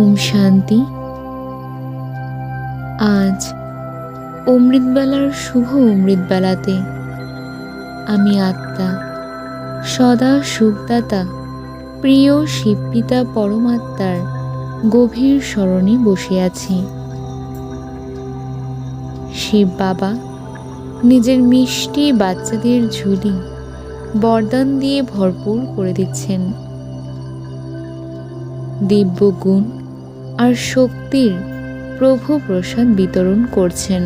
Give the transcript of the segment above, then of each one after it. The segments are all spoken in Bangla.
ওম শান্তি। আজ অমৃতবেলার শুভ অমৃতবেলাতে আমি আত্মা, সদা সুখদাতা, প্রিয় শিবপিতা পরমাত্মার গভীর স্মরণে বসে আছি। শিব বাবা, নিজের মিষ্টি বাচ্চাদের ঝুলি বরদান দিয়ে ভরপুর করে দিচ্ছেন। দিব্য গুণ আর শক্তির প্রভু প্রসাদ বিতরণ করছেন।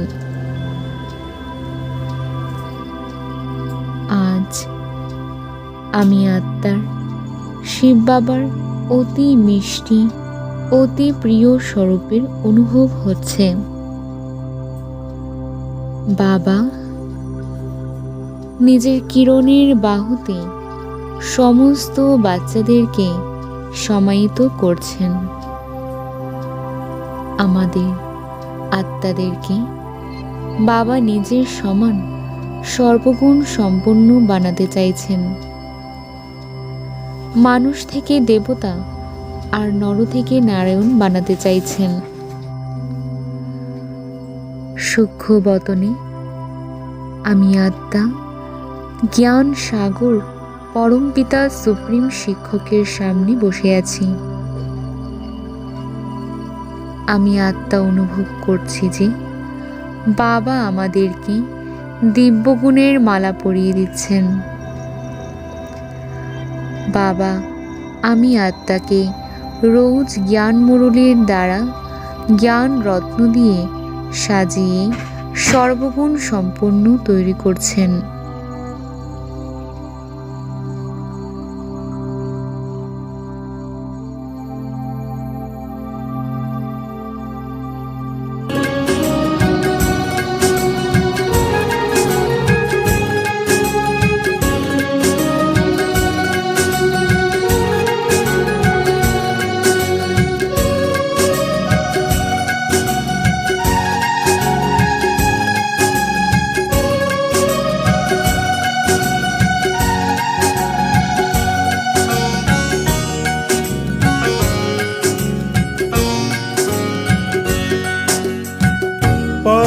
আজ আমি আত্মার শিব বাবার অতি মিষ্টি, অতি প্রিয় স্বরূপের অনুভব হচ্ছে। বাবা, নিজের কিরণের বাহুতে সমস্ত বাচ্চাদেরকে সমাহিত করছেন। আমাদের, আত্মাদেরকে। বাবা নিজের সমান, সর্বগুণ সম্পন্ন বানাতে চাইছেন। মানুষ থেকে দেবতা আর নর থেকে নারায়ণ বানাতে চাইছেন। সূক্ষ্ম বতনে আমি আত্মা, জ্ঞান সাগর পরমপিতা সুপ্রিম শিক্ষকের সামনে বসে আছি। আমি আত্মা অনুভব করছি যে বাবা আমাদেরকে দিব্যগুণের মালা পরিয়ে দিচ্ছেন। বাবা, আমি আত্মাকে রোজ জ্ঞান মুরলীর দ্বারা জ্ঞান রত্ন দিয়ে সাজিয়ে সর্বগুণ সম্পন্ন তৈরি করছেন।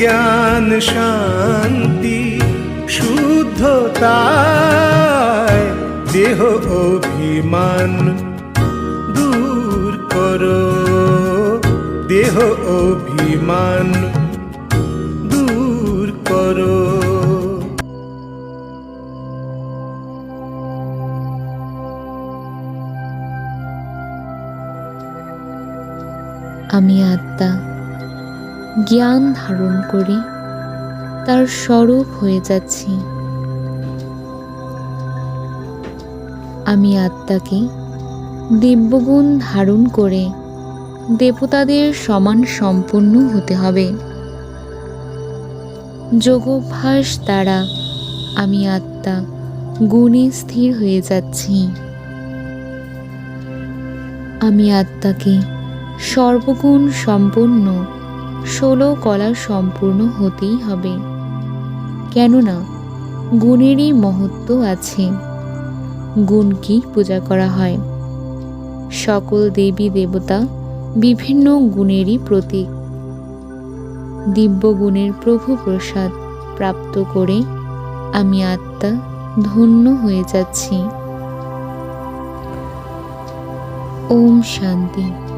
জ্ঞান শান্তি শুদ্ধতায় দেহ অভিমান দূর করো। দেহ অভিমান দূর করো। আমি আত্মা। জ্ঞান ধারণ করে, তার স্বরূপ হয়ে যাচ্ছি। আমি আত্মাকে দিব্যগুণ ধারণ করে দেবতাদের সমান সম্পন্ন হতে হবে। যোগাভ্যাস দ্বারা আমি আত্মা গুণে স্থির হয়ে যাচ্ছি। আমি আত্মাকে সর্বগুণ সম্পন্ন ষোলো কলা সম্পূর্ণ হতেই হবে। কেননা, গুণেরই মহত্ব আছে। গুণকে পূজা করা হয়। সকল দেবী দেবতা বিভিন্ন গুণেরই প্রতীক। দিব্য গুণের প্রভু প্রসাদ প্রাপ্ত করে আমি আত্মা ধন্য হয়ে যাচ্ছি। ওম শান্তি।